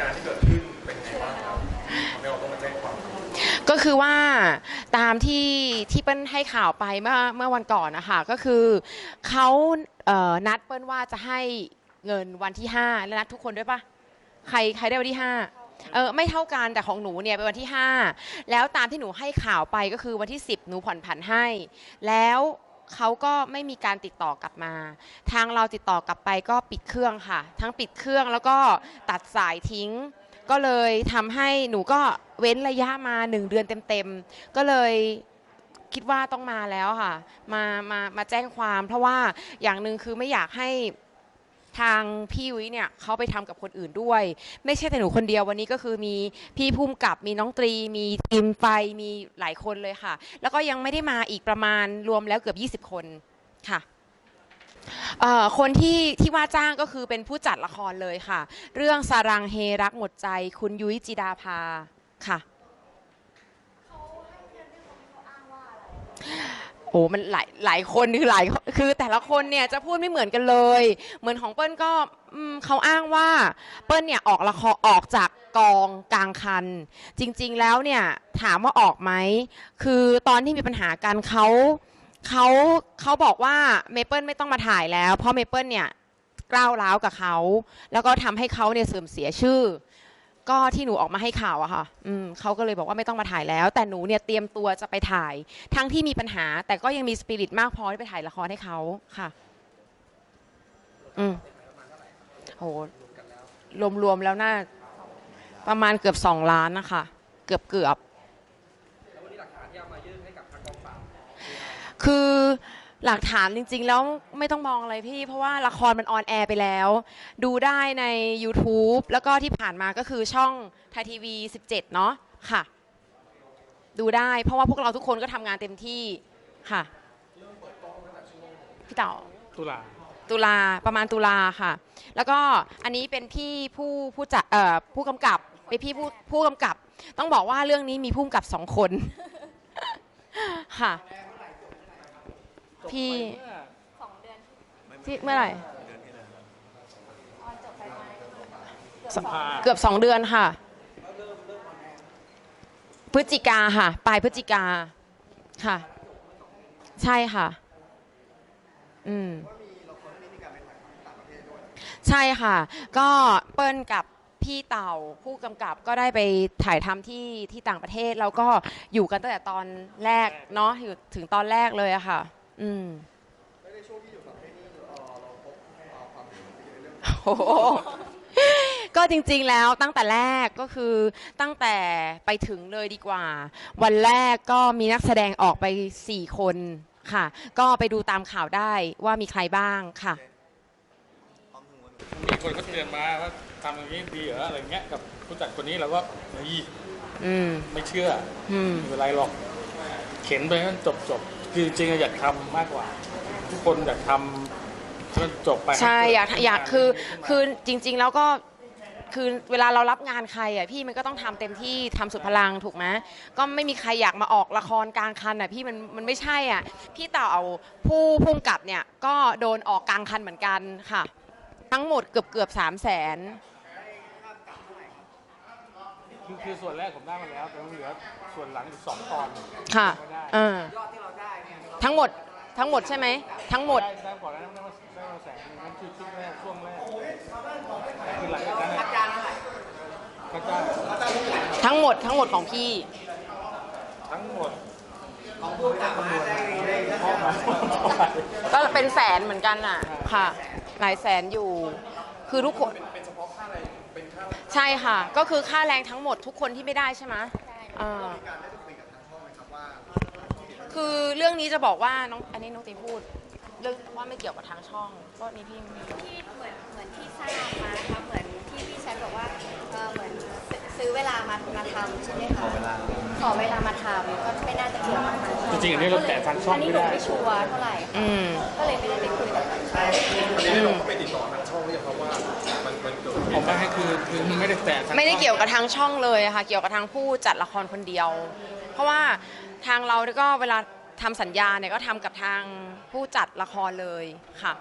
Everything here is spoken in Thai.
การณ์ที่เกิดขึ้นเป็นไงบ้างครับทำให้เราต้องมาแจ้งความก็คือว่าตามที่ที่เปิ้ลให้ข่าวไปเมื่อเมื่อวันก่อนนะคะก็คือเขาเอ่อนัดเปิ้ลว่าจะให้เงินวันที่ 5 แล้วนัดทุกคนด้วยปะใครใครได้วันที่ 5 เออไม่เท่ากันแต่ของหนูเนี่ยเป็นวันที่ 5 แล้วตามที่หนูให้ข่าวไปก็คือวันที่ 10 หนูผ่อนผันให้ แล้ว เขาก็ไม่มีการติดต่อกลับมา ทางเราติดต่อกลับไปก็ปิดเครื่องค่ะ ทั้งปิดเครื่องแล้วก็ตัดสายทิ้ง ก็เลยทำให้หนูก็เว้นระยะมาหนึ่งเดือนเต็มๆ ก็เลยคิดว่าต้องมาแล้วค่ะ มามามาแจ้งความ เพราะว่าอย่างหนึ่งคือไม่อยากให้ ทางพี่ยุ้ยเนี่ยเขาไปทำกับคนอื่นด้วย ไม่ใช่แต่หนูคนเดียววันนี้ก็คือมีพี่ภูมิกับมีน้องตรี มีทีมไฟมีหลายคนเลยค่ะ แล้วก็ยังไม่ได้มาอีกประมาณรวมแล้วเกือบ 20 คนค่ะคนที่ที่ว่าจ้างก็คือเป็นผู้จัดละครเลยค่ะ เรื่องสารังเฮรักหมดใจ คุณยุ้ยจิดาภาค่ะ โอ้มันหลายหลายคนคือหลายคือแต่ละคนเนี่ยจะพูดไม่เหมือนกันเลย เหมือนของเปิ้ลก็อืมเขาอ้างว่าเปิ้ลเนี่ยออกละครออกจากกองกลางคัน จริง ๆแล้วเนี่ยถามว่าออกไหมคือตอนที่มีปัญหากันเขาเขาเขาบอกว่าเมเปิลไม่ต้องมาถ่ายแล้ว เพราะเมเปิลเนี่ยกล้าวร้าวกับเขา แล้วก็ทำให้เขาเนี่ยเสื่อมเสียชื่อ ก็ที่หนูออกมาให้ข่าวอะค่ะอืมเขาก็เลยบอกว่าไม่ต้องมาถ่ายแล้ว แต่หนูเนี่ยเตรียมตัวจะไปถ่าย ทั้งที่มีปัญหา แต่ก็ยังมีสปิริตมากพอที่ไปถ่ายละครให้เขาค่ะ อืมโหรวมๆแล้วน่าประมาณเกือบสองล้านนะคะ เกือบเกือบคือ หลักฐานจริง ๆ แล้วไม่ต้องมองอะไรพี่ เพราะว่าละครมันออนแอร์ไปแล้ว ดูได้ใน YouTube แล้วก็ที่ผ่านมาก็คือช่องไทยทีวี 17 เนาะค่ะ ดูได้ เพราะว่าพวกเราทุกคนก็ทำงานเต็มที่ค่ะพี่เต๋อตุลาตุลาประมาณตุลาค่ะ แล้วก็อันนี้เป็นพี่ผู้ผู้จัดเอ่อผู้กำกับเป็นพี่ผู้ผู้กำกับ ต้องบอกว่าเรื่องนี้มีผู้กำกับสองคนค่ะ พี่ที่เมื่อไหร่สพาเกือบสองเดือนค่ะ พฤศจิกาค่ะ ปลายพฤศจิกาค่ะ ใช่ค่ะ อืมใช่ค่ะ ก็เปิ้ลกับพี่เต่าผู้กำกับก็ได้ไปถ่ายทำที่ที่ต่างประเทศ แล้วก็อยู่กันตั้งแต่ตอนแรกเนาะอยู่ถึงตอนแรกเลยอะค่ะ อืมโอ้โหก็จริงๆแล้วตั้งแต่แรกก็คือตั้งแต่ไปถึงเลยดีกว่า วันแรกก็มีนักแสดงออกไป4คนค่ะ ก็ไปดูตามข่าวได้ว่ามีใครบ้างค่ะ มีคนเขาเตือนมาว่าทำอย่างนี้ดีเหรออะไรเงี้ยกับผู้จัดคนนี้เราก็เฮ้ยอืม ไม่เชื่ออืม ไม่เป็นไรหรอก เข็นไปให้มันจบจบคือจริงๆอยากทำมากกว่า ทุกคนอยากทำให้มันจบไปใช่ห้เกิดอยากอยากคือคือจริง ๆ แล้วก็คือเวลาเรารับงานใครอะพี่มันก็ต้องทำเต็มที่ทำสุดพลังถูกไหมก็ไม่มีใครอยากมาออกละครกลางคันอะพี่มันมันไม่ใช่อะพี่เต่าผู้พุ่มกับเนี่ยก็โดนออกกลางคันเหมือนกันค่ะ ทั้งหมดเกือบเกือบสามแสน คือคือส่วนแรกผมได้มาแล้วแต่ว่าเหลือส่วนหลังอีกสองตอนค่ะ ไม่ได้ เออ ทั้งหมดทั้งหมดใช่ไหมทั้งหมดได้ได้ก่อนแล้วได้มาได้มาแสนหนึงนั่นคือชุดแรกช่วงแรกคือหลังจากนั้นค่าจ้างค่าจ้างทั้งหมดทั้งหมดของพี่ ทั้งหมดของผู้จัดมาได้ได้ข้อมาเท่าไหร่ก็เป็นแสนเหมือนกันอะค่ะ หลายแสนอยู่ คือทุกคนใช่ค่ะ ก็คือค่าแรงทั้งหมดทุกคนที่ไม่ได้ใช่ไหมอ่า นี้จะบอกว่าน้องอันนี้น้องตีพูดเรื่องว่าไม่เกี่ยวกับทางช่องก็นี่พี่ไม่รู้ที่เหมือนเหมือนที่ทราบมานะคะเหมือนที่พี่แชทบอกว่าเออเหมือนซื้อซื้อเวลามามาทำใช่ไหมคะขอเวลาขอเวลามาทำก็ไม่น่าจะเกี่ยวกับทางช่องจริงๆอันนี้เราแตะทางช่องอันนี้ไม่หนูได้ไม่ชัวร์เท่าไหร่อืม ก็เลยไม่ได้ไปคุยกับทางช่องอืมไปติดต่อทางช่องหรือยังครับว่ามันมันเกิดผมไม่ให้คือคือไม่ได้แตะทางไม่ได้ช่องเกี่ยวกับทางช่องเลยอะค่ะ เกี่ยวกับทางผู้จัดละครคนเดียว เพราะว่าทางเราเนี่ยก็เวลา ทำสัญญาเนี่ยก็ทำกับทางผู้จัดละครเลยค่ะ